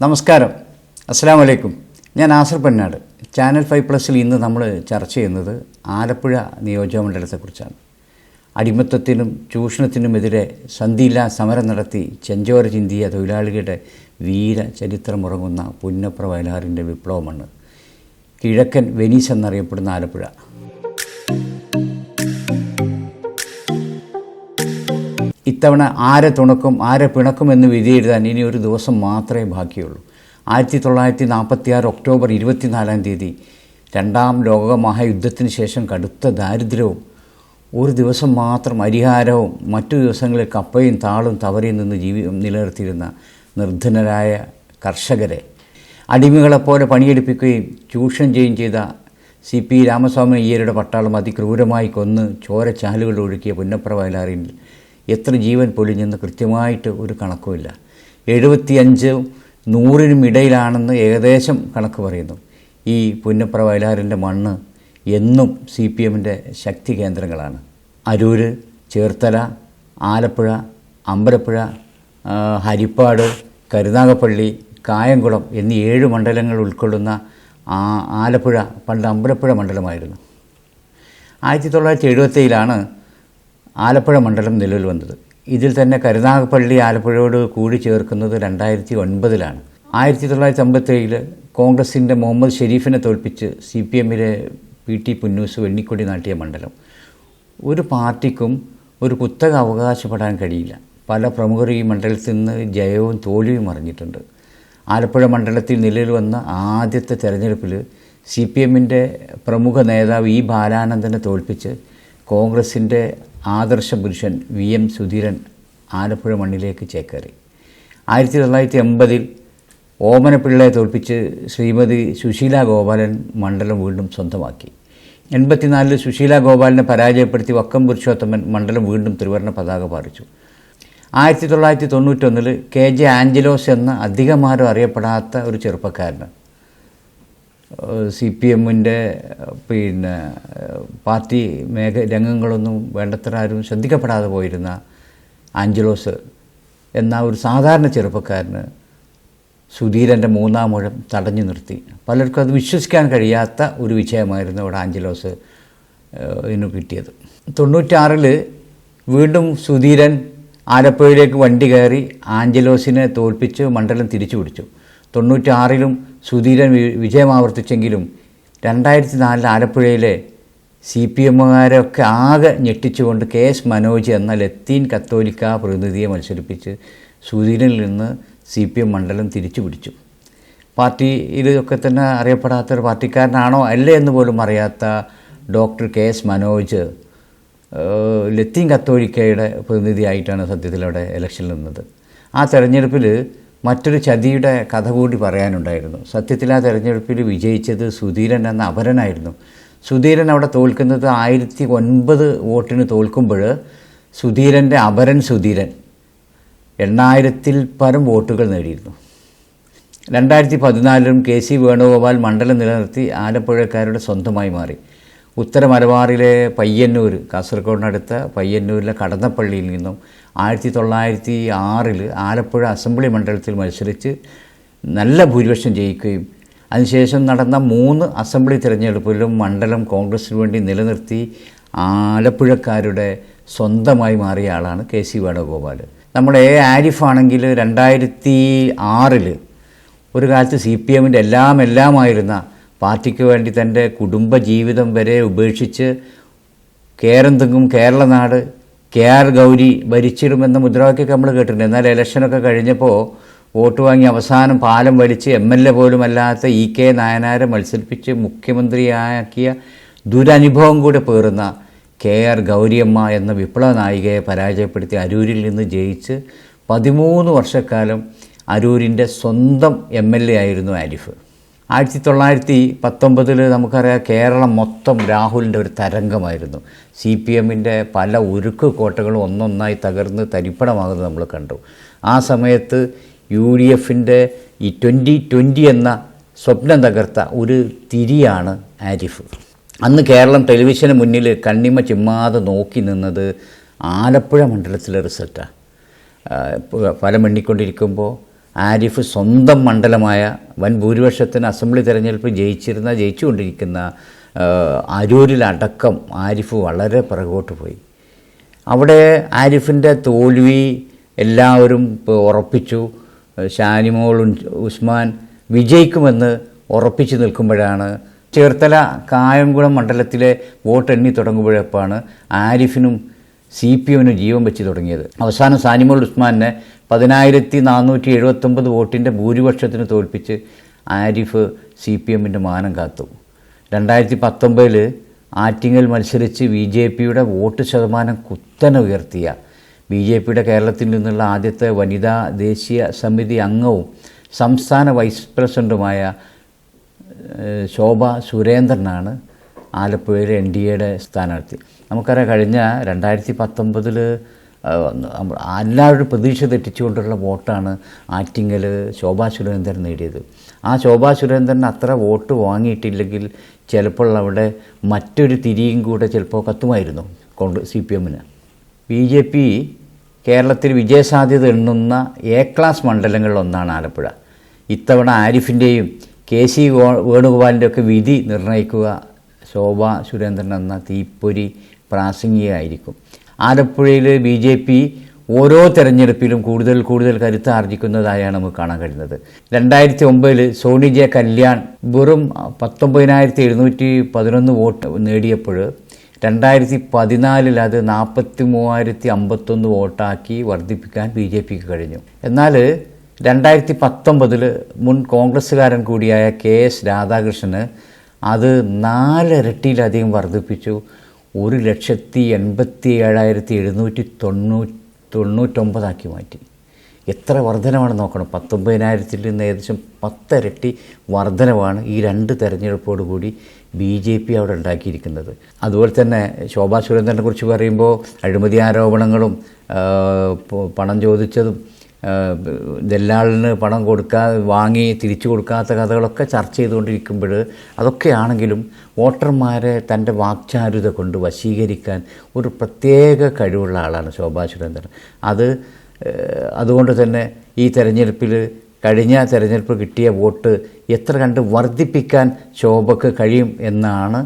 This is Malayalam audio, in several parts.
നമസ്കാരം. അസ്സാം വലൈക്കും ഞാൻ ആസർ പന്നാട് ചാനൽ ഫൈവ് പ്ലസിൽ ഇന്ന് നമ്മൾ ചർച്ച ചെയ്യുന്നത് ആലപ്പുഴ നിയോജകമണ്ഡലത്തെക്കുറിച്ചാണ് അടിമത്തത്തിനും ചൂഷണത്തിനുമെതിരെ സന്ധിയില്ലാ സമരം നടത്തി ചെഞ്ചോര ചിന്തിയ തൊഴിലാളികളുടെ വീര ചരിത്രമുറങ്ങുന്ന പുന്നപ്ര വയലാറിന്റെ വിപ്ലവമാണ്. കിഴക്കൻ വെനീസ് എന്നറിയപ്പെടുന്ന ആലപ്പുഴ. ഇത്തവണ ആരെ തുണക്കും ആരെ പിണക്കും എന്ന് വിധിയെഴുതാൻ ഇനി ഒരു ദിവസം മാത്രമേ ബാക്കിയുള്ളൂ. ആയിരത്തി തൊള്ളായിരത്തി നാൽപ്പത്തി ആറ് ഒക്ടോബർ ഇരുപത്തിനാലാം തീയതി രണ്ടാം ലോകമഹായുദ്ധത്തിന് ശേഷം കടുത്ത ദാരിദ്ര്യവും ഒരു ദിവസം മാത്രം അരിഹാരവും മറ്റു ദിവസങ്ങളിൽ കപ്പയും താളും തവറിയും നിന്ന് ജീവി നിലനിർത്തിയിരുന്ന നിർധനരായ കർഷകരെ. അടിമകളെപ്പോലെ പണിയെടുപ്പിക്കുകയും ചൂഷണം ചെയ്യുകയും ചെയ്ത സി പി രാമസ്വാമി അയ്യരുടെ പട്ടാളം അതിക്രൂരമായി കൊന്ന് ചോരച്ചാലുകൾ ഒഴുക്കിയ പുന്നപ്ര വയലാറിൽ എത്ര ജീവൻ പൊലിഞ്ഞെന്ന് കൃത്യമായിട്ട് ഒരു കണക്കുമില്ല. എഴുപത്തിയഞ്ച് നൂറിനും ഇടയിലാണെന്ന് ഏകദേശം കണക്ക് പറയുന്നു. ഈ പുന്നപ്ര വയലാറിന്റെ മണ്ണ് എന്നും സി പി എമ്മിന്റെ ശക്തി കേന്ദ്രങ്ങളാണ്. അരൂര് ചേർത്തല ആലപ്പുഴ അമ്പലപ്പുഴ ഹരിപ്പാട് കരുനാഗപ്പള്ളി കായംകുളം എന്നീ ഏഴ് മണ്ഡലങ്ങൾ ഉൾക്കൊള്ളുന്ന ആലപ്പുഴ പണ്ട് അമ്പലപ്പുഴ മണ്ഡലമായിരുന്നു. ആയിരത്തി തൊള്ളായിരത്തി എഴുപത്തേഴിലാണ് ആലപ്പുഴ മണ്ഡലം നിലവിൽ വന്നത്. ഇതിൽ തന്നെ കരുനാഗപ്പള്ളി ആലപ്പുഴയോട് കൂടി ചേർക്കുന്നത് രണ്ടായിരത്തി ഒൻപതിലാണ് ആയിരത്തി തൊള്ളായിരത്തി അമ്പത്തേഴിൽ കോൺഗ്രസിന്റെ മുഹമ്മദ് ഷെരീഫിനെ തോൽപ്പിച്ച് സി പി എമ്മിലെ പി ടി പുന്നൂസ് വെണ്ണിക്കൊടി നാട്ടിയ മണ്ഡലം. ഒരു പാർട്ടിക്കും ഒരു കുത്തക അവകാശപ്പെടാൻ കഴിയില്ല. പല പ്രമുഖർ ഈ മണ്ഡലത്തിൽ നിന്ന് ജയവും തോൽവിയും അറിഞ്ഞിട്ടുണ്ട്. ആലപ്പുഴ മണ്ഡലത്തിൽ നിലവിൽ വന്ന ആദ്യത്തെ തെരഞ്ഞെടുപ്പിൽ സി പി എമ്മിന്റെ പ്രമുഖ നേതാവ് ഇ ബാലാനന്ദനെ തോൽപ്പിച്ച് കോൺഗ്രസിന്റെ ആദർശ പുരുഷൻ വി എം സുധീരൻ ആലപ്പുഴ മണ്ണിലേക്ക് ചേക്കേറി. ആയിരത്തി തൊള്ളായിരത്തി എൺപതിൽ ഓമനപ്പിള്ളയെ തോൽപ്പിച്ച് ശ്രീമതി സുശീല ഗോപാലൻ മണ്ഡലം വീണ്ടും സ്വന്തമാക്കി. എൺപത്തിനാലിൽ സുശീല ഗോപാലിനെ പരാജയപ്പെടുത്തി വക്കം പുരുഷോത്തമൻ മണ്ഡലം വീണ്ടും ത്രിവർണ പതാക പാറിച്ചു. ആയിരത്തി തൊള്ളായിരത്തി തൊണ്ണൂറ്റൊന്നിൽ കെ ജെ ആഞ്ചലോസ് എന്ന അധികമാരും അറിയപ്പെടാത്ത ഒരു ചെറുപ്പക്കാരന് സി പി എമ്മിന്റെ പിന്നെ പാർട്ടി മേഖ രംഗങ്ങളൊന്നും വേണ്ടത്ര ആരും ശ്രദ്ധിക്കപ്പെടാതെ പോയിരുന്ന ആഞ്ചലോസ് എന്ന ഒരു സാധാരണ ചെറുപ്പക്കാരന് സുധീരന്റെ മൂന്നാം മുഴം തടഞ്ഞു നിർത്തി. പലർക്കും അത് വിശ്വസിക്കാൻ കഴിയാത്ത ഒരു വിഷയമായിരുന്നു അവിടെ ആഞ്ചലോസ് ഇതിന് കിട്ടിയത്. തൊണ്ണൂറ്റാറിൽ വീണ്ടും സുധീരൻ ആലപ്പുഴയിലേക്ക് വണ്ടി കയറി ആഞ്ചലോസിനെ തോൽപ്പിച്ച് മണ്ഡലം തിരിച്ചു പിടിച്ചു തൊണ്ണൂറ്റാറിലും സുധീരൻ വിജയമാവർത്തിച്ചെങ്കിലും രണ്ടായിരത്തി നാലിൽ ആലപ്പുഴയിലെ സി പി എമ്മുകാരൊക്കെ ആകെ ഞെട്ടിച്ചുകൊണ്ട് കെ എസ് മനോജ് എന്ന ലത്തീൻ കത്തോലിക്ക പ്രതിനിധിയെ മത്സരിപ്പിച്ച് സുധീരനിൽ നിന്ന് സി പി എം മണ്ഡലം തിരിച്ചു പിടിച്ചു. പാർട്ടി ഇതൊക്കെ തന്നെ അറിയപ്പെടാത്ത ഒരു പാർട്ടിക്കാരനാണോ അല്ലേ എന്ന് പോലും അറിയാത്ത doctor K S Manoj Latin കത്തോലിക്കയുടെ പ്രതിനിധിയായിട്ടാണ് സത്യത്തിൽ അവിടെ ഇലക്ഷനിൽ നിന്നത്. ആ തെരഞ്ഞെടുപ്പിൽ മറ്റൊരു ചതിയുടെ കഥ കൂടി പറയാനുണ്ടായിരുന്നു. സത്യത്തിൽ ആ തെരഞ്ഞെടുപ്പിൽ വിജയിച്ചത് സുധീരൻ എന്ന അപരനായിരുന്നു. സുധീരൻ അവിടെ തോൽക്കുന്നത് ആയിരത്തി ഒൻപത് വോട്ടിന് തോൽക്കുമ്പോൾ സുധീരന്റെ അപരൻ സുധീരൻ എണ്ണായിരത്തിൽ പരം വോട്ടുകൾ നേടിയിരുന്നു. രണ്ടായിരത്തി പതിനാലിലും കെ സി വേണുഗോപാൽ മണ്ഡലം നിലനിർത്തി ആലപ്പുഴക്കാരുടെ സ്വന്തമായി മാറി. ഉത്തര മലബാറിലെ പയ്യന്നൂർ കാസർഗോഡിനടുത്ത പയ്യന്നൂരിലെ കടന്നപ്പള്ളിയിൽ നിന്നും ആയിരത്തി തൊള്ളായിരത്തി ആറിൽ ആലപ്പുഴ അസംബ്ലി മണ്ഡലത്തിൽ മത്സരിച്ച് നല്ല ഭൂരിപക്ഷം ജയിക്കുകയും അതിനുശേഷം നടന്ന മൂന്ന് അസംബ്ലി തിരഞ്ഞെടുപ്പിലും മണ്ഡലം കോൺഗ്രസിന് വേണ്ടി നിലനിർത്തി ആലപ്പുഴക്കാരുടെ സ്വന്തമായി മാറിയ ആളാണ് കെ സി വേണുഗോപാൽ നമ്മുടെ എ ആരിഫാണെങ്കിൽ രണ്ടായിരത്തി ആറിൽ ഒരു കാലത്ത് സി പി എമ്മിന്റെ എല്ലാം എല്ലാമായിരുന്ന പാർട്ടിക്ക് വേണ്ടി തന്റെ കുടുംബ ജീവിതം വരെ ഉപേക്ഷിച്ച് കേരം തെങ്ങും കേരളനാട് കെ ആർ ഗൗരി ഭരിച്ചിടുമെന്ന മുദ്രാവാക്യമൊക്കെ നമ്മൾ കേട്ടിട്ടുണ്ട്. എന്നാൽ ഇലക്ഷനൊക്കെ കഴിഞ്ഞപ്പോൾ വോട്ട് വാങ്ങി അവസാനം പാലം വലിച്ച് എം എൽ എ പോലും അല്ലാത്ത ഇ കെ നായനാരെ മത്സരിപ്പിച്ച് മുഖ്യമന്ത്രിയാക്കിയ ദുരനുഭവം കൂടെ പേറുന്ന കെ ആർ ഗൗരിയമ്മ എന്ന വിപ്ലവ നായികയെ പരാജയപ്പെടുത്തി അരൂരിൽ നിന്ന് ജയിച്ച് പതിമൂന്ന് വർഷക്കാലം അരൂരിന്റെ സ്വന്തം എം എൽ എ ആയിരുന്നു ആരിഫ്. ആയിരത്തി തൊള്ളായിരത്തി പത്തൊമ്പതിൽ നമുക്കറിയാം കേരളം മൊത്തം രാഹുലിന്റെ ഒരു തരംഗമായിരുന്നു. സി പി എമ്മിന്റെ പല ഉരുക്ക് കോട്ടകളും ഒന്നൊന്നായി തകർന്ന് തരിപ്പണമാകുന്നത് നമ്മൾ കണ്ടു. ആ സമയത്ത് യു ഡി എഫിന്റെ ഈ ട്വന്റി ട്വന്റി എന്ന സ്വപ്നം തകർത്ത ഒരു തിരിയാണ് ആരിഫ്. അന്ന് കേരളം ടെലിവിഷന് മുന്നിൽ കണ്ണിമ ചിമ്മാതെ നോക്കി നിന്നത് ആലപ്പുഴ മണ്ഡലത്തിലെ റിസൾട്ടാണ് ഫലം എണ്ണിക്കൊണ്ടിരിക്കുമ്പോൾ ആരിഫ് സ്വന്തം മണ്ഡലമായ വൻ ഭൂരിപക്ഷത്തിന് അസംബ്ലി തെരഞ്ഞെടുപ്പ് ജയിച്ചിരുന്ന ജയിച്ചുകൊണ്ടിരിക്കുന്ന അരൂരിലടക്കം ആരിഫ് വളരെ പിറകോട്ട് പോയി. അവിടെ ആരിഫിന്റെ തോൽവി എല്ലാവരും ഉറപ്പിച്ചു. ഷാനിമോൾ ഉസ്മാൻ വിജയിക്കുമെന്ന് ഉറപ്പിച്ചു നിൽക്കുമ്പോഴാണ് ചേർത്തല കായംകുളം മണ്ഡലത്തിലെ വോട്ട് എണ്ണി തുടങ്ങുമ്പോഴപ്പാണ് ആരിഫിനും സി പി എമ്മിന് ജീവൻ വെച്ച് തുടങ്ങിയത്. അവസാനം സാനിമുൾ ഉസ്മാനെ പതിനായിരത്തി നാനൂറ്റി എഴുപത്തൊമ്പത് വോട്ടിന്റെ ഭൂരിപക്ഷത്തിന് തോൽപ്പിച്ച് ആരിഫ് സി പി എമ്മിന്റെ മാനം കാത്തു. രണ്ടായിരത്തി പത്തൊമ്പതിൽ ആറ്റിങ്ങൽ മത്സരിച്ച് ബി ജെ പിയുടെ വോട്ട് ശതമാനം കുത്തനെ ഉയർത്തിയ. ബി ജെ പിയുടെ കേരളത്തിൽ നിന്നുള്ള ആദ്യത്തെ വനിതാ ദേശീയ സമിതി അംഗവും സംസ്ഥാന വൈസ് പ്രസിഡന്റുമായ ശോഭ സുരേന്ദ്രനാണ് ആലപ്പുഴയിലെ എൻ ഡി എയുടെ സ്ഥാനാർത്ഥി. നമുക്കറിയാം കഴിഞ്ഞ രണ്ടായിരത്തി പത്തൊമ്പതിൽ എല്ലാവരും പ്രതീക്ഷ തെറ്റിച്ചുകൊണ്ടുള്ള വോട്ടാണ് ആറ്റിങ്ങൽ ശോഭാ സുരേന്ദ്രൻ നേടിയത്. ആ ശോഭാ സുരേന്ദ്രൻ അത്ര വോട്ട് വാങ്ങിയിട്ടില്ലെങ്കിൽ ചിലപ്പോൾ അവിടെ മറ്റൊരു തിരിയും കൂടെ ചിലപ്പോൾ കത്തുമായിരുന്നു കോൺഗ്രസ് സി പി എമ്മിന്. ബി ജെ പി കേരളത്തിൽ വിജയസാധ്യത എണ്ണുന്ന എ ക്ലാസ് മണ്ഡലങ്ങളിലൊന്നാണ് ആലപ്പുഴ. ഇത്തവണ ആരിഫിന്റെയും കെ സി വേണുഗോപാലിന്റെയൊക്കെ വിധി നിർണയിക്കുക ശോഭ സുരേന്ദ്രൻ എന്ന തീപ്പൊരി പ്രാസംഗികമായിരിക്കും ആലപ്പുഴയിൽ ബി ജെ പി ഓരോ തെരഞ്ഞെടുപ്പിലും കൂടുതൽ കൂടുതൽ കരുത്ത് ആർജിക്കുന്നതായാണ് നമുക്ക് കാണാൻ കഴിയുന്നത്. രണ്ടായിരത്തി ഒമ്പതിൽ സോണി ജെ കല്യാൺ വെറും പത്തൊമ്പതിനായിരത്തി എഴുന്നൂറ്റി പതിനൊന്ന് വോട്ട് നേടിയപ്പോൾ രണ്ടായിരത്തി പതിനാലിൽ അത് നാൽപ്പത്തി മൂവായിരത്തി അമ്പത്തൊന്ന് വോട്ടാക്കി വർദ്ധിപ്പിക്കാൻ ബി ജെ പിക്ക് കഴിഞ്ഞു. എന്നാൽ രണ്ടായിരത്തി പത്തൊമ്പതിൽ മുൻ കോൺഗ്രസ്സുകാരൻ കൂടിയായ കെ എസ് രാധാകൃഷ്ണന് അത് നാലിരട്ടിയിലധികം വർദ്ധിപ്പിച്ചു. ഒരു ലക്ഷത്തി എൺപത്തി ഏഴായിരത്തി എഴുന്നൂറ്റി തൊണ്ണൂറ്റി തൊണ്ണൂറ്റൊമ്പതാക്കി മാറ്റി. എത്ര വർധനമാണ് നോക്കണം? പത്തൊമ്പതിനായിരത്തിൽ നിന്ന് ഏകദേശം പത്തിരട്ടി വർധനമാണ് ഈ രണ്ട് തെരഞ്ഞെടുപ്പോടുകൂടി ബി ജെ പി അവിടെ ഉണ്ടാക്കിയിരിക്കുന്നത്. അതുപോലെ തന്നെ ശോഭാ സുരേന്ദ്രനെ കുറിച്ച് പറയുമ്പോൾ അഴിമതി ആരോപണങ്ങളും പണം ചോദിച്ചതും ദല്ലാളിന് പണം കൊടുക്കാ വാങ്ങി തിരിച്ചു കൊടുക്കാത്ത കഥകളൊക്കെ ചർച്ച ചെയ്തുകൊണ്ടിരിക്കുമ്പോൾ അതൊക്കെയാണെങ്കിലും വോട്ടർമാരെ തന്റെ വാക്ചാരുത കൊണ്ട് വശീകരിക്കാൻ ഒരു പ്രത്യേക കഴിവുള്ള ആളാണ് ശോഭാ സുരേന്ദ്രൻ. അത് അതുകൊണ്ട് തന്നെ ഈ തെരഞ്ഞെടുപ്പിൽ കഴിഞ്ഞ തെരഞ്ഞെടുപ്പ് കിട്ടിയ വോട്ട് എത്ര കണ്ട് വർദ്ധിപ്പിക്കാൻ ശോഭയ്ക്ക് കഴിയും എന്നാണ്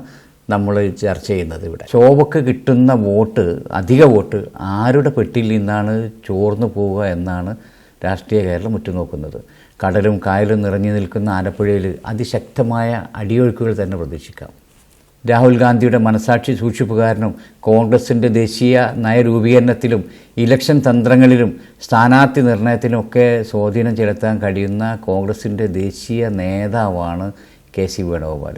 നമ്മൾ ചർച്ച ചെയ്യുന്നത് ഇവിടെ. ശോഭക്ക് കിട്ടുന്ന വോട്ട് അധിക വോട്ട് ആരുടെ പെട്ടിയിൽ നിന്നാണ് ചോർന്നു പോവുക എന്നാണ് രാഷ്ട്രീയ കേരളം ഉറ്റുനോക്കുന്നത്. കടലും കായലും നിറഞ്ഞു നിൽക്കുന്ന ആലപ്പുഴയിൽ അതിശക്തമായ അടിയൊഴുക്കുകൾ തന്നെ പ്രതീക്ഷിക്കാം. രാഹുൽ ഗാന്ധിയുടെ മനസാക്ഷി സൂക്ഷിപ്പുകാരനും കോൺഗ്രസിന്റെ ദേശീയ നയരൂപീകരണത്തിലും ഇലക്ഷൻ തന്ത്രങ്ങളിലും സ്ഥാനാർത്ഥി നിർണയത്തിലുമൊക്കെ സ്വാധീനം ചെലുത്താൻ കഴിയുന്ന കോൺഗ്രസിന്റെ ദേശീയ നേതാവാണ് കെ സി വേണുഗോപാൽ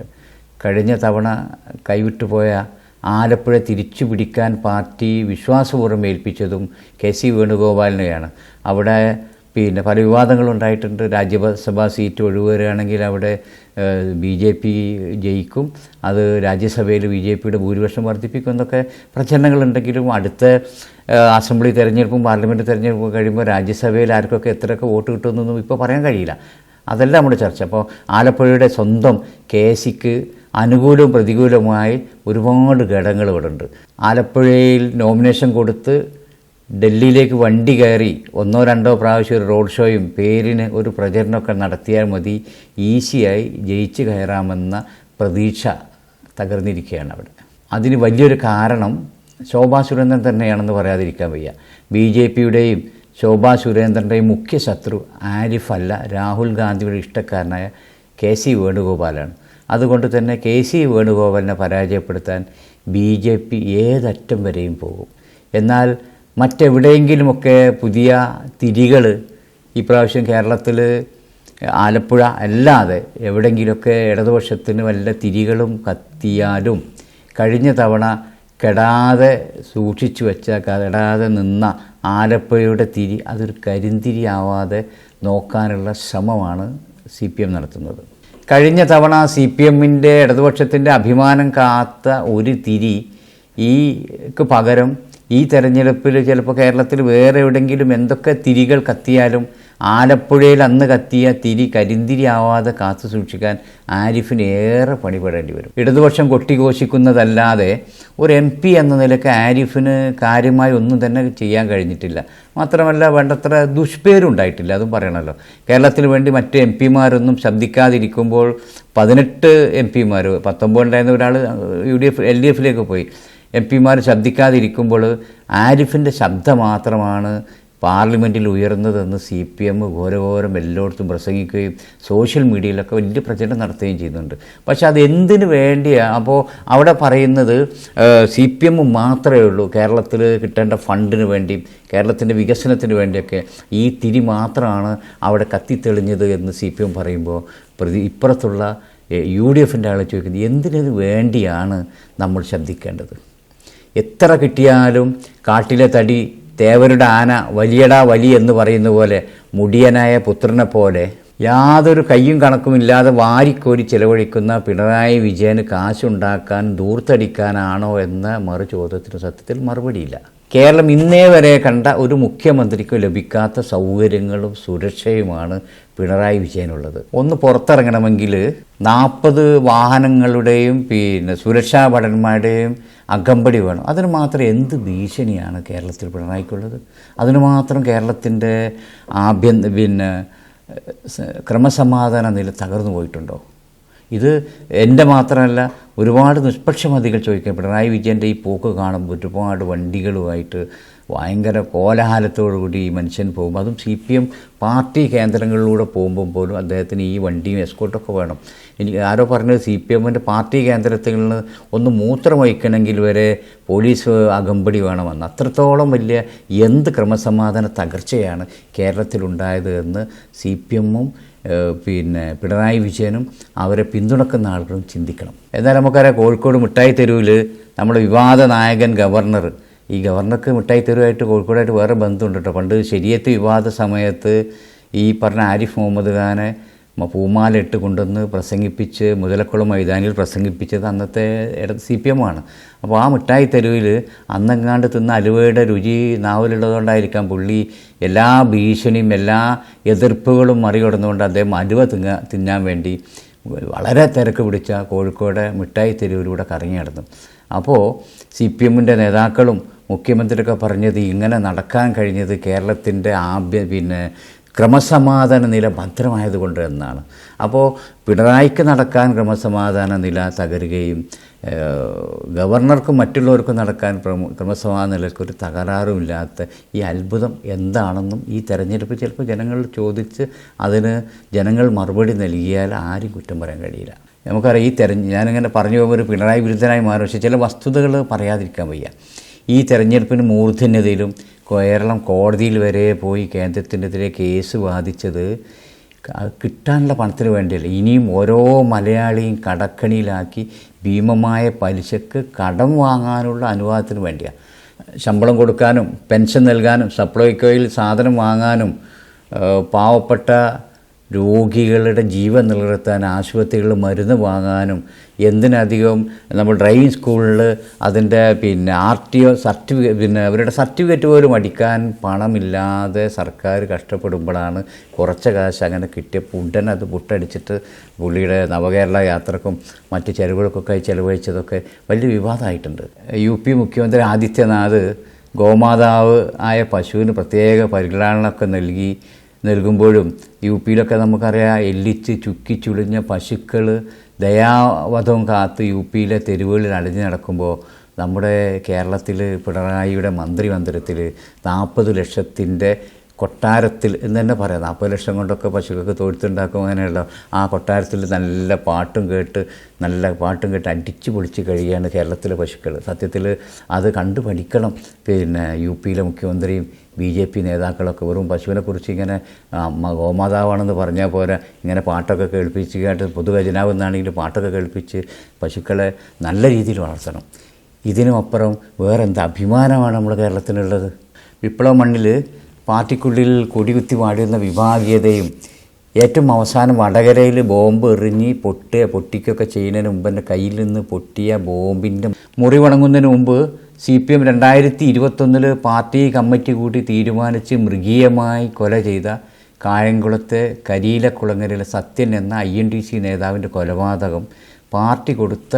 കഴിഞ്ഞ തവണ കൈവിട്ടുപോയ ആലപ്പുഴ തിരിച്ചു പിടിക്കാൻ പാർട്ടി വിശ്വാസപൂർവം ഏൽപ്പിച്ചതും കെ സി വേണുഗോപാലിനെയാണ്. അവിടെ പിന്നെ പല വിവാദങ്ങളുണ്ടായിട്ടുണ്ട്. രാജ്യസഭാ സീറ്റ് ഒഴിവുകയാണെങ്കിൽ അവിടെ ബി ജെ പി ജയിക്കും. അത് രാജ്യസഭയിൽ ബി ജെ പിയുടെ ഭൂരിപക്ഷം വർദ്ധിപ്പിക്കും എന്നൊക്കെ പ്രചരണങ്ങളുണ്ടെങ്കിലും അടുത്ത അസംബ്ലി തെരഞ്ഞെടുപ്പും പാർലമെന്റ് തെരഞ്ഞെടുപ്പും കഴിയുമ്പോൾ രാജ്യസഭയിൽ ആർക്കൊക്കെ എത്രയൊക്കെ വോട്ട് കിട്ടുമെന്നൊന്നും ഇപ്പോൾ പറയാൻ കഴിയില്ല. അതല്ല നമ്മുടെ ചർച്ച. അപ്പോൾ ആലപ്പുഴയുടെ സ്വന്തം കെ സിക്ക് അനുകൂലവും പ്രതികൂലവുമായി ഒരുപാട് ഘടകങ്ങൾ ഇവിടെ ഉണ്ട്. ആലപ്പുഴയിൽ നോമിനേഷൻ കൊടുത്ത് ഡൽഹിയിലേക്ക് വണ്ടി കയറി ഒന്നോ രണ്ടോ പ്രാവശ്യം ഒരു റോഡ് ഷോയും പേരിന് ഒരു പ്രചരണമൊക്കെ നടത്തിയാൽ മതി ഈസിയായി ജയിച്ചു കയറാമെന്ന പ്രതീക്ഷ തകർന്നിരിക്കുകയാണ് അവിടെ. അതിന് വലിയൊരു കാരണം ശോഭാ സുരേന്ദ്രൻ തന്നെയാണെന്ന് പറയാതിരിക്കാൻ വയ്യ. ബി ജെ പിയുടെയും ശോഭാ സുരേന്ദ്രന്റെയും മുഖ്യ ശത്രു ആരിഫ് അല്ല രാഹുൽ ഗാന്ധിയുടെ ഇഷ്ടക്കാരനായ കെ സി വേണുഗോപാലാണ്. അതുകൊണ്ട് തന്നെ കെ സി വേണുഗോപാലിനെ പരാജയപ്പെടുത്താൻ ബി ജെ പി ഏതറ്റം വരെയും പോകും. എന്നാൽ മറ്റെവിടെയെങ്കിലുമൊക്കെ പുതിയ തിരികൾ ഇപ്രാവശ്യം കേരളത്തിൽ ആലപ്പുഴ അല്ലാതെ എവിടെയെങ്കിലുമൊക്കെ ഇടതുപക്ഷത്തിന് വല്ല തിരികളും കത്തിയാലും കഴിഞ്ഞ തവണ കെടാതെ സൂക്ഷിച്ചു വെച്ച കെടാതെ നിന്ന ആലപ്പുഴയുടെ തിരി അതൊരു കരിന്തിരിയാവാതെ നോക്കാനുള്ള ശ്രമമാണ് സി പി എം നടത്തുന്നത്. കഴിഞ്ഞ തവണ സി പി എമ്മിന്റെ ഇടതുപക്ഷത്തിന്റെ അഭിമാനം കാത്ത ഒരു തിരി ഈക്ക് പകരം ഈ തെരഞ്ഞെടുപ്പിൽ ചിലപ്പോൾ കേരളത്തിൽ വേറെ എവിടെയെങ്കിലും എന്തൊക്കെ തിരികൾ കത്തിയാലും ആലപ്പുഴയിൽ അന്ന് കത്തിയ തിരി കരിന്തിരി ആവാതെ കാത്തു സൂക്ഷിക്കാൻ ആരിഫിന് ഏറെ പണിപ്പെടേണ്ടി വരും. ഇടതുപക്ഷം കൊട്ടിഘോഷിക്കുന്നതല്ലാതെ ഒരു എം പി എന്ന നിലയ്ക്ക് ആരിഫിന് കാര്യമായി ഒന്നും തന്നെ ചെയ്യാൻ കഴിഞ്ഞിട്ടില്ല. മാത്രമല്ല വേണ്ടത്ര ദുഷ്പേരുണ്ടായിട്ടില്ല അതും പറയണമല്ലോ കേരളത്തിന് വേണ്ടി മറ്റ് എം പിമാരൊന്നും ശബ്ദിക്കാതിരിക്കുമ്പോൾ പതിനെട്ട് എം പിമാർ പത്തൊമ്പതുണ്ടായിരുന്ന ഒരാൾ U D F L D എഫിലേക്ക് പോയി. എം പിമാർ ശബ്ദിക്കാതിരിക്കുമ്പോൾ ആരിഫിന്റെ ശബ്ദം മാത്രമാണ് പാർലമെന്റിൽ ഉയർന്നതെന്ന് സി പി എം ഘോരഘോരം എല്ലായിടത്തും പ്രസംഗിക്കുകയും സോഷ്യൽ മീഡിയയിലൊക്കെ വലിയ പ്രചരണം നടത്തുകയും ചെയ്യുന്നുണ്ട്. പക്ഷെ അത് എന്തിനു വേണ്ടിയാണ് അപ്പോൾ അവിടെ പറയുന്നത് സി പി എം മാത്രമേ ഉള്ളൂ. കേരളത്തിൽ കിട്ടേണ്ട ഫണ്ടിന് വേണ്ടി കേരളത്തിന്റെ വികസനത്തിന് വേണ്ടിയൊക്കെ ഈ തിരി മാത്രമാണ് അവിടെ കത്തിത്തെളിഞ്ഞത് എന്ന് സി പി എം പറയുമ്പോൾ പ്രതി ഇപ്പുറത്തുള്ള യു ഡി എഫിന്റെ ആളെ ചോദിക്കുന്നത് എന്തിനു വേണ്ടിയാണ് നമ്മൾ ശബ്ദിക്കേണ്ടത് എത്ര കിട്ടിയാലും കാട്ടിലെ തടി തേവരുടെ ആന വലിയടാ വലി എന്ന് പറയുന്ന പോലെ മുടിയനായ പുത്രനെ പോലെ യാതൊരു കയ്യും കണക്കുമില്ലാതെ വാരിക്കോരി ചെലവഴിക്കുന്ന പിണറായി വിജയന് കാശുണ്ടാക്കാൻ ദൂർത്തടിക്കാനാണോ എന്ന മറു ചോദ്യത്തിന് സത്യത്തിൽ മറുപടിയില്ല. കേരളം ഇന്നേ വരെ കണ്ട ഒരു മുഖ്യമന്ത്രിക്ക് ലഭിക്കാത്ത സൗകര്യങ്ങളും സുരക്ഷയുമാണ് പിണറായി വിജയനുള്ളത്. ഒന്ന് പുറത്തിറങ്ങണമെങ്കിൽ നാൽപ്പത് വാഹനങ്ങളുടെയും പിന്നെ സുരക്ഷാ ഭടന്മാരുടെയും അകമ്പടി വേണം. അതിന് മാത്രം എന്ത് ഭീഷണിയാണ് കേരളത്തിൽ പിണറായിക്കുള്ളത്? അതിന് മാത്രം കേരളത്തിന്റെ ആഭ്യന്തര പിന്നെ ക്രമസമാധാന നില തകർന്നു പോയിട്ടുണ്ടോ? ഇത് എന്റെ മാത്രമല്ല ഒരുപാട് നിഷ്പക്ഷമതികൾ ചോദിക്കും പിണറായി വിജയന്റെ ഈ പോക്ക് കാണുമ്പോൾ ഒരുപാട് വണ്ടികളുമായിട്ട് ഭയങ്കര കോലാഹലത്തോടുകൂടി ഈ മനുഷ്യൻ പോകുമ്പോൾ അതും സി പി എം പാർട്ടി കേന്ദ്രങ്ങളിലൂടെ പോകുമ്പോൾ പോലും അദ്ദേഹത്തിന് ഈ വണ്ടിയും എസ്കോട്ടൊക്കെ വേണം. എനിക്ക് ആരോ പറഞ്ഞത് സി പി എമ്മിന്റെ പാർട്ടി കേന്ദ്രത്തിൽ നിന്ന് ഒന്ന് മൂത്രം വഹിക്കണമെങ്കിൽ വരെ പോലീസ് അകമ്പടി വേണമെന്ന് അത്രത്തോളം വലിയ എന്ത് ക്രമസമാധാന തകർച്ചയാണ് കേരളത്തിലുണ്ടായത് എന്ന് സി പി എമ്മും പിന്നെ പിണറായി വിജയനും അവരെ പിന്തുണക്കുന്ന ആളുകളും ചിന്തിക്കണം. എന്നാൽ നമുക്കറിയാം കോഴിക്കോട് മിഠായി തെരുവിൽ നമ്മുടെ വിവാദ നായകൻ ഗവർണർ ഈ ഗവർണർക്ക് മിഠായി തെരുവായിട്ട് കോഴിക്കോടായിട്ട് വേറെ ബന്ധമുണ്ട് കേട്ടോ. പണ്ട് ശരിയത്ത് വിവാദ സമയത്ത് ഈ പറഞ്ഞ ആരിഫ് മുഹമ്മദ് ഖാനെ പൂമാല ഇട്ട് കൊണ്ടുവന്ന് പ്രസംഗിപ്പിച്ച് മുതലക്കുളം മൈതാനിയിൽ പ്രസംഗിപ്പിച്ചത് അന്നത്തെ സി പി എം ആണ് അപ്പോൾ ആ മിഠായി തെരുവിൽ അന്നെങ്ങാണ്ട് തിന്ന അലുവയുടെ രുചി നാവിലുള്ളതുകൊണ്ടായിരിക്കാം പുള്ളി എല്ലാ ഭീഷണിയും എല്ലാ എതിർപ്പുകളും മറികടന്നുകൊണ്ട് അദ്ദേഹം അലുവ തിങ്ങ തിന്നാൻ വേണ്ടി വളരെ തിരക്ക് പിടിച്ച കോഴിക്കോട് മിഠായി തെരുവിലൂടെ കറങ്ങി നടന്നു. അപ്പോൾ സി പി എമ്മിന്റെ നേതാക്കളും മുഖ്യമന്ത്രിയൊക്കെ പറഞ്ഞത് ഇങ്ങനെ നടക്കാൻ കഴിഞ്ഞത് കേരളത്തിന്റെ ആഭ്യ പിന്നെ ക്രമസമാധാന നില ഭദ്രമായതുകൊണ്ട് എന്നാണ്. അപ്പോൾ പിണറായിക്ക് നടക്കാൻ ക്രമസമാധാന നില തകരുകയും ഗവർണർക്കും മറ്റുള്ളവർക്കും നടക്കാൻ ക്രമ ക്രമസമാധാന നിലയ്ക്ക് ഒരു തകരാറുമില്ലാത്ത ഈ അത്ഭുതം എന്താണെന്നും ഈ തെരഞ്ഞെടുപ്പ് ചിലപ്പോൾ ജനങ്ങൾ ചോദിച്ച് അതിന് ജനങ്ങൾ മറുപടി നൽകിയാൽ ആരും കുറ്റം പറയാൻ കഴിയില്ല. നമുക്കറിയാം ഈ തെരഞ്ഞ് ഞാനിങ്ങനെ പറഞ്ഞു പോകുമ്പോൾ ഒരു പിണറായി വിരുദ്ധനായി മാറും. പക്ഷേ ചില വസ്തുതകൾ പറയാതിരിക്കാൻ വയ്യ. ഈ തെരഞ്ഞെടുപ്പിന് മൂർധന്യതയിലും കേരളം കോടതിയിൽ വരെ പോയി കേന്ദ്രത്തിനെതിരെ കേസ് വാദിച്ചത് കിട്ടാനുള്ള പണത്തിന് വേണ്ടിയല്ല. ഇനിയും ഓരോ മലയാളിയും കടക്കണിയിലാക്കി ഭീമമായ പലിശക്ക് കടം വാങ്ങാനുള്ള അനുവാദത്തിന് വേണ്ടിയാണ് ശമ്പളം കൊടുക്കാനും പെൻഷൻ നൽകാനും സപ്ലൈകോയിൽ സാധനം വാങ്ങാനും പാവപ്പെട്ട രോഗികളുടെ ജീവൻ നിലനിർത്താൻ ആശുപത്രികളിൽ മരുന്ന് വാങ്ങാനും എന്തിനധികം നമ്മൾ ഡ്രൈവിംഗ് സ്കൂളിൽ അതിന്റെ പിന്നെ ആർ ടി ഒ സർട്ടിഫിക്കറ്റ് പിന്നെ അവരുടെ സർട്ടിഫിക്കറ്റ് പോലും അടിക്കാൻ പണമില്ലാതെ സർക്കാർ കഷ്ടപ്പെടുമ്പോഴാണ് കുറച്ച് കാശ് അങ്ങനെ കിട്ടിയ ഉടനെ അത് പുട്ടടിച്ചിട്ട് പുള്ളിയുടെ നവകേരള യാത്രക്കും മറ്റ് ചെലവുകൾക്കൊക്കെ ചെലവഴിച്ചതൊക്കെ വലിയ വിവാദമായിട്ടുണ്ട്. യു പി മുഖ്യമന്ത്രി ആദിത്യനാഥ് ഗോമാതാവ് ആയ പശുവിന് പ്രത്യേക പരിഗണനയൊക്കെ നൽകി നൽകുമ്പോഴും യു പിയിലൊക്കെ നമുക്കറിയാം എല്ലിച്ച് ചുക്കി ചുളിഞ്ഞ പശുക്കൾ ദയാവധവും കാത്ത് യു പിയിലെ തെരുവുകളിൽ അടിഞ്ഞു നടക്കുമ്പോൾ നമ്മുടെ കേരളത്തിൽ പിണറായിയുടെ മന്ത്രി മന്ദിരത്തിൽ നാൽപ്പത് ലക്ഷത്തിന്റെ കൊട്ടാരത്തിൽ എന്ന് തന്നെ പറയാം. നാൽപ്പത് ലക്ഷം കൊണ്ടൊക്കെ പശുക്കൾക്ക് തൊഴുത്തുണ്ടാക്കും അങ്ങനെയുള്ള ആ കൊട്ടാരത്തിൽ നല്ല പാട്ടും കേട്ട് നല്ല പാട്ടും കേട്ട് അടിച്ചു പൊളിച്ച് കഴിയുകയാണ് കേരളത്തിലെ പശുക്കൾ സത്യത്തിൽ അത് കണ്ടു പഠിക്കണം. പിന്നെ യു പിയിലെ മുഖ്യമന്ത്രിയും ബി ജെ പി നേതാക്കളൊക്കെ വെറും പശുവിനെക്കുറിച്ച് ഇങ്ങനെ ഗോമാതാവാണെന്ന് പറഞ്ഞാൽ പോരാ. ഇങ്ങനെ പാട്ടൊക്കെ കേൾപ്പിച്ച് കേട്ട് പൊതുഖജനാവ് എന്നാണെങ്കിൽ പാട്ടൊക്കെ കേൾപ്പിച്ച് പശുക്കളെ നല്ല രീതിയിൽ വളർത്തണം. ഇതിനുമപ്പുറം വേറെന്താ അഭിമാനമാണ് നമ്മുടെ കേരളത്തിനുള്ളത്? വിപ്ലവ മണ്ണിൽ പാർട്ടിക്കുള്ളിൽ കൊടികുത്തി വാടുന്ന വിഭാഗീയതയും ഏറ്റവും അവസാനം വടകരയിൽ ബോംബ് എറിഞ്ഞ് പൊട്ടുക പൊട്ടിക്കൊക്കെ ചെയ്യുന്നതിന് മുമ്പ് എന്റെ കയ്യിൽ നിന്ന് പൊട്ടിയ ബോംബിന്റെ മുറിവണങ്ങുന്നതിന് മുമ്പ് സി പി എം രണ്ടായിരത്തി ഇരുപത്തൊന്നിൽ പാർട്ടി കമ്മിറ്റി കൂടി തീരുമാനിച്ച് മൃഗീയമായി കൊല ചെയ്ത കായംകുളത്തെ കരീലക്കുളങ്ങരയിലെ സത്യൻ എന്ന ഐ എൻ ടി സി നേതാവിന്റെ കൊലപാതകം പാർട്ടി കൊടുത്ത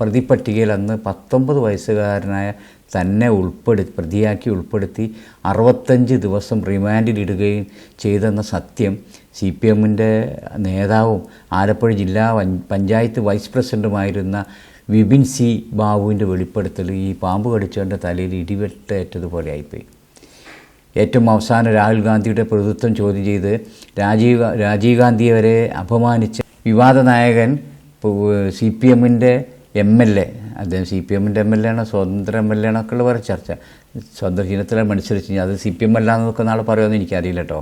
പ്രതിപട്ടികയിൽ അന്ന് പത്തൊമ്പത് വയസ്സുകാരനായ തന്നെ ഉൾപ്പെടുത്തി പ്രതിയാക്കി ഉൾപ്പെടുത്തി അറുപത്തഞ്ച് ദിവസം റിമാൻഡിലിടുകയും ചെയ്തെന്ന സത്യം സി പി എമ്മിന്റെ നേതാവും ആലപ്പുഴ ജില്ലാ പഞ്ചായത്ത് വൈസ് പ്രസിഡന്റുമായിരുന്ന വിപിൻ സി ബാബുവിന്റെ വെളിപ്പെടുത്തൽ ഈ പാമ്പ് കടിച്ചവന്റെ തലയിൽ ഇടിവെട്ടേറ്റതുപോലെ ആയിപ്പോയി. ഏറ്റവും അവസാനം രാഹുൽ ഗാന്ധിയുടെ പ്രതിത്വം ചോദ്യം ചെയ്ത് രാജീവ് രാജീവ് ഗാന്ധിയെ വരെ അപമാനിച്ച വിവാദ നായകൻ സി പി എമ്മിന്റെ എം എൽ എ അദ്ദേഹം സി പി എമ്മിന്റെ എം എൽ എ ആണോ സ്വതന്ത്ര എം എൽ എ ആണോ വേറെ ചർച്ച. സ്വന്തഹീനത്തിലെ മനുസരിച്ച് അത് സി പി എം അല്ല എന്നൊക്കെ നാളെ പറയുമെന്ന് എനിക്കറിയില്ല കേട്ടോ.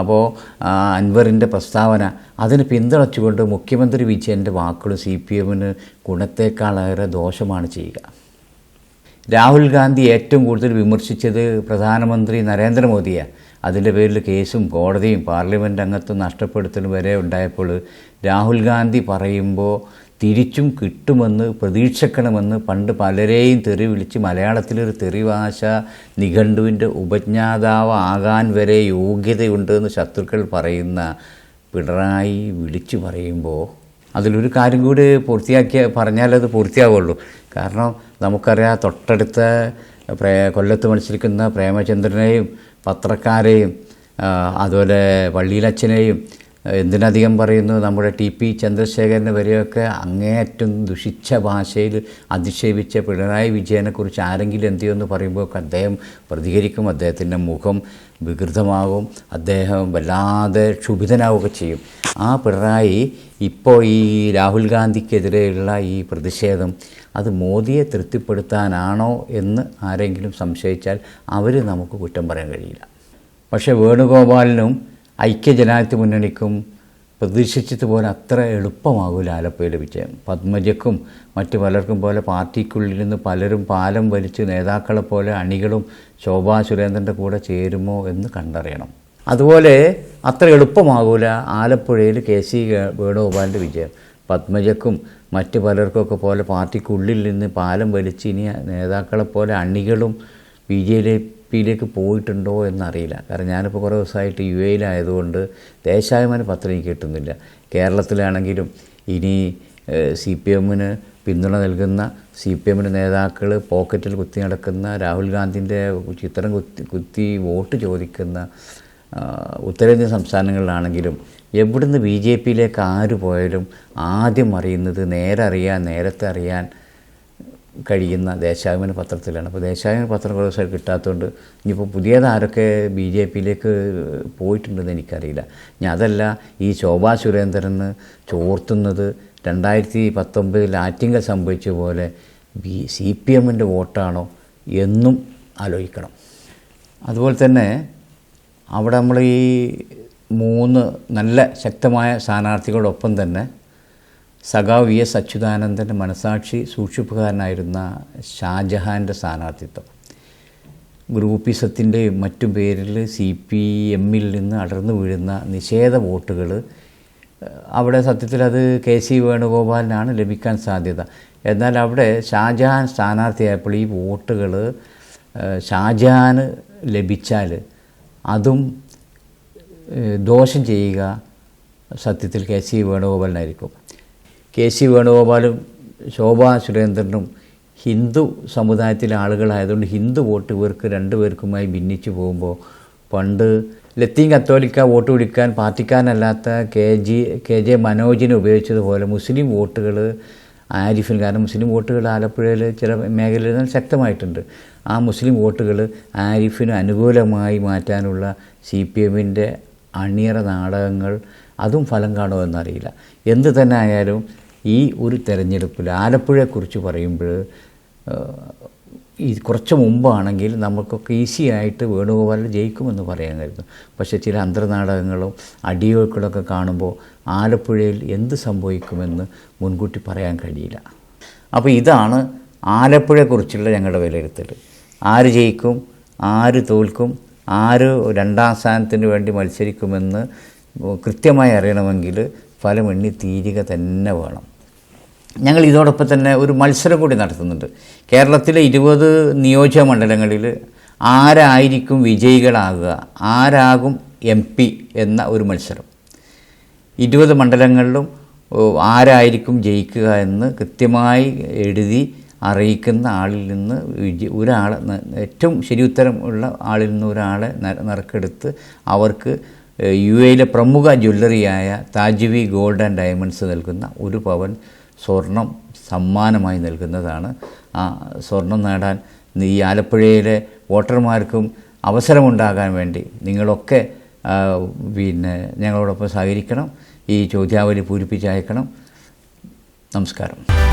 അപ്പോൾ അൻവറിന്റെ പ്രസ്താവന അതിന് പിന്തുണച്ചുകൊണ്ട് മുഖ്യമന്ത്രി വിജയന്റെ വാക്കുകൾ സി പി എമ്മിന് ഗുണത്തേക്കാളേറെ ദോഷമാണ് ചെയ്യുക. രാഹുൽ ഗാന്ധി ഏറ്റവും കൂടുതൽ വിമർശിച്ചത് പ്രധാനമന്ത്രി നരേന്ദ്രമോദിയാണ് അതിന്റെ പേരിൽ കേസും കോടതിയും പാർലമെന്റ് അംഗത്വം നഷ്ടപ്പെടുത്തലും വരെ ഉണ്ടായപ്പോൾ രാഹുൽ ഗാന്ധി പറയുമ്പോൾ തിരിച്ചും കിട്ടുമെന്ന് പ്രതീക്ഷിക്കണമെന്ന് പണ്ട് പലരെയും തെറി വിളിച്ച് മലയാളത്തിലൊരു തെറി ഭാഷ നിഘണ്ടുവിന്റെ ഉപജ്ഞാതാവ് ആകാൻ വരെ യോഗ്യതയുണ്ടെന്ന് ശത്രുക്കൾ പറയുന്ന പിണറായി വിളിച്ചു പറയുമ്പോൾ അതിലൊരു കാര്യം കൂടി പൂർത്തിയാക്കിയ പറഞ്ഞാലത് പൂർത്തിയാവുള്ളൂ. കാരണം നമുക്കറിയാം തൊട്ടടുത്ത പ്രേ കൊല്ലത്ത് മത്സരിക്കുന്ന പ്രേമചന്ദ്രനെയും പത്രക്കാരെയും അതുപോലെ പള്ളിയിലച്ഛനെയും എന്തിനധികം പറയുന്നു? നമ്മുടെ ടി പി ചന്ദ്രശേഖരനെ വരെയൊക്കെ അങ്ങേയറ്റം ദുഷിച്ച ഭാഷയിൽ അധിക്ഷേപിച്ച പിണറായി വിജയനെക്കുറിച്ച് ആരെങ്കിലും എന്തെയെന്ന് പറയുമ്പോൾ അദ്ദേഹം പ്രതികരിക്കും അദ്ദേഹത്തിന്റെ മുഖം വികൃതമാകും അദ്ദേഹം വല്ലാതെ ക്ഷുഭിതനാവുകയൊക്കെ ചെയ്യും. ആ പിണറായി ഇപ്പോൾ ഈ രാഹുൽ ഗാന്ധിക്കെതിരെയുള്ള ഈ പ്രതിഷേധം അത് മോദിയെ തൃപ്തിപ്പെടുത്താനാണോ എന്ന് ആരെങ്കിലും സംശയിച്ചാൽ അവർ നമുക്ക് കുറ്റം പറയാൻ കഴിയില്ല. പക്ഷേ വേണുഗോപാലിനും ഐക്യജനാധിപത്യ മുന്നണിക്കും പ്രതീക്ഷിച്ചതുപോലെ അത്ര എളുപ്പമാകില്ല ആലപ്പുഴയിലെ വിജയം. പത്മജക്കും മറ്റു പലർക്കും പോലെ പാർട്ടിക്കുള്ളിൽ നിന്ന് പലരും പാലം വലിച്ച് നേതാക്കളെ പോലെ അണികളും ശോഭാ സുരേന്ദ്രന്റെ കൂടെ ചേരുമോ എന്ന് കണ്ടറിയണം. അതുപോലെ അത്ര എളുപ്പമാകൂല ആലപ്പുഴയിൽ കെ സി വേണുഗോപാലിന്റെ വിജയം. പത്മജക്കും മറ്റു പലർക്കൊക്കെ പോലെ പാർട്ടിക്കുള്ളിൽ നിന്ന് പാലം വലിച്ച് ഇനി നേതാക്കളെ പോലെ അണികളും ബി ജെ പിയിലേക്ക് പോയിട്ടുണ്ടോ എന്നറിയില്ല. കാരണം ഞാനിപ്പോൾ കുറേ ദിവസമായിട്ട് യു എയിലായതുകൊണ്ട് ദേശാഭിമാന പത്രം എനിക്ക് കിട്ടുന്നില്ല. കേരളത്തിലാണെങ്കിലും ഇനി സി പി എമ്മിന് പിന്തുണ നൽകുന്ന സി പി എമ്മിന്റെ നേതാക്കൾ പോക്കറ്റിൽ കുത്തി നടക്കുന്ന രാഹുൽ ഗാന്ധിന്റെ ചിത്രം കുത്തി കുത്തി വോട്ട് ചോദിക്കുന്ന ഉത്തരേന്ത്യൻ സംസ്ഥാനങ്ങളിലാണെങ്കിലും എവിടുന്ന് ബി ജെ പിയിലേക്ക് ആര് പോയാലും ആദ്യം അറിയുന്നത് നേരെ അറിയാൻ നേരത്തെ അറിയാൻ കഴിയുന്ന ദേശാഭിമാന പത്രത്തിലാണ്. അപ്പോൾ ദേശാഭിമാന പത്രം കുറേ കിട്ടാത്തതുകൊണ്ട് ഇനിയിപ്പോൾ പുതിയത് ആരൊക്കെ ബി ജെ പിയിലേക്ക് പോയിട്ടുണ്ടെന്ന് എനിക്കറിയില്ല. ഇനി അതല്ല ഈ ശോഭാ സുരേന്ദ്രന് ചോർത്തുന്നത് രണ്ടായിരത്തി പത്തൊമ്പതിൽ ആറ്റിങ്കൽ സംഭവിച്ച പോലെ ബി സി പി എമ്മിന്റെ വോട്ടാണോ എന്നും ആലോചിക്കണം. അതുപോലെ തന്നെ അവിടെ നമ്മൾ ഈ മൂന്ന് നല്ല ശക്തമായ സ്ഥാനാർത്ഥികളോടൊപ്പം തന്നെ സഖാവ് വി എസ് അച്യുതാനന്ദന്റെ മനസാക്ഷി സൂക്ഷിപ്പുകാരനായിരുന്ന ഷാജഹാന്റെ സ്ഥാനാർത്ഥിത്വം. ഗ്രൂപ്പിസത്തിന്റെ മറ്റു പേരിൽ സി പി എമ്മിൽ നിന്ന് അടർന്നു വീഴുന്ന നിഷേധ വോട്ടുകൾ അവിടെ സത്യത്തിൽ അത് കെ സി വേണുഗോപാലിനാണ് ലഭിക്കാൻ സാധ്യത. എന്നാൽ അവിടെ ഷാജഹാൻ സ്ഥാനാർത്ഥിയായപ്പോൾ ഈ വോട്ടുകൾ ഷാജഹാന് ലഭിച്ചാൽ അതും ദോഷം ചെയ്യുക സത്യത്തിൽ കെ സി വേണുഗോപാലിനായിരിക്കും. കെ സി വേണുഗോപാലും ശോഭാ സുരേന്ദ്രനും ഹിന്ദു സമുദായത്തിലെ ആളുകളായതുകൊണ്ട് ഹിന്ദു വോട്ട് ഇവർക്ക് രണ്ടുപേർക്കുമായി ഭിന്നിച്ചു പോകുമ്പോൾ പണ്ട് ലത്തീൻ കത്തോലിക്ക വോട്ട് പിടിക്കാൻ പാർട്ടിക്കാരനല്ലാത്ത കെ ജി കെ ജെ മനോജിനെ ഉപയോഗിച്ചതുപോലെ മുസ്ലിം വോട്ടുകൾ ആരിഫിൽ കാരണം മുസ്ലിം വോട്ടുകൾ ആലപ്പുഴയിൽ ചില മേഖലയിൽ നിന്ന് ശക്തമായിട്ടുണ്ട്. ആ മുസ്ലിം വോട്ടുകൾ ആരിഫിന് അനുകൂലമായി മാറ്റാനുള്ള സി പി എമ്മിന്റെ അണിയറ നാടകങ്ങൾ അതും ഫലം കാണുമെന്നറിയില്ല എന്ത് തന്നെ ആയാലും ഈ ഒരു തെരഞ്ഞെടുപ്പിൽ ആലപ്പുഴയെക്കുറിച്ച് പറയുമ്പോൾ ഈ കുറച്ച് മുമ്പാണെങ്കിൽ നമുക്കൊക്കെ ഈസി ആയിട്ട് വേണുഗോപാലിൽ ജയിക്കുമെന്ന് പറയാമായിരുന്നു പക്ഷേ ചില അന്തർനാടകങ്ങളും അടിയോക്കളൊക്കെ കാണുമ്പോൾ ആലപ്പുഴയിൽ എന്ത് സംഭവിക്കുമെന്ന് മുൻകൂട്ടി പറയാൻ കഴിയില്ല. അപ്പോൾ ഇതാണ് ആലപ്പുഴയെക്കുറിച്ചുള്ള ഞങ്ങളുടെ വിലയിരുത്തൽ. ആര് ജയിക്കും ആര് തോൽക്കും ആര് രണ്ടാം സ്ഥാനത്തിന് വേണ്ടി മത്സരിക്കുമെന്ന് കൃത്യമായി അറിയണമെങ്കിൽ ഫലം എണ്ണി തീരുക തന്നെ വേണം. ഞങ്ങൾ ഇതോടൊപ്പം തന്നെ ഒരു മത്സരം കൂടി നടത്തുന്നുണ്ട്. കേരളത്തിലെ ഇരുപത് നിയോജക മണ്ഡലങ്ങളിൽ ആരായിരിക്കും വിജയികളാകുക? ആരാകും എം പി എന്ന ഒരു മത്സരം. ഇരുപത് മണ്ഡലങ്ങളിലും ആരായിരിക്കും ജയിക്കുക എന്ന് കൃത്യമായി എഴുതി അറിയിക്കുന്ന ആളിൽ നിന്ന് വിജയ ഒരാൾ ഏറ്റവും ശരിയുത്തരം ഉള്ള ആളിൽ നിന്ന് ഒരാളെ നറുക്കെടുത്ത് അവർക്ക് യു എയിലെ പ്രമുഖ ജ്വല്ലറിയായ താജ്വി ഗോൾഡ് ആൻഡ് ഡയമണ്ട്സ് നൽകുന്ന ഒരു പവൻ സ്വർണം സമ്മാനമായി നൽകുന്നതാണ്. ആ സ്വർണം നേടാൻ ഈ ആലപ്പുഴയിലെ വോട്ടർമാർക്കും അവസരമുണ്ടാകാൻ വേണ്ടി നിങ്ങളൊക്കെ പിന്നെ ഞങ്ങളോടൊപ്പം സഹകരിക്കണം. ഈ ചോദ്യാവലി പൂരിപ്പിച്ചയക്കണം. നമസ്കാരം.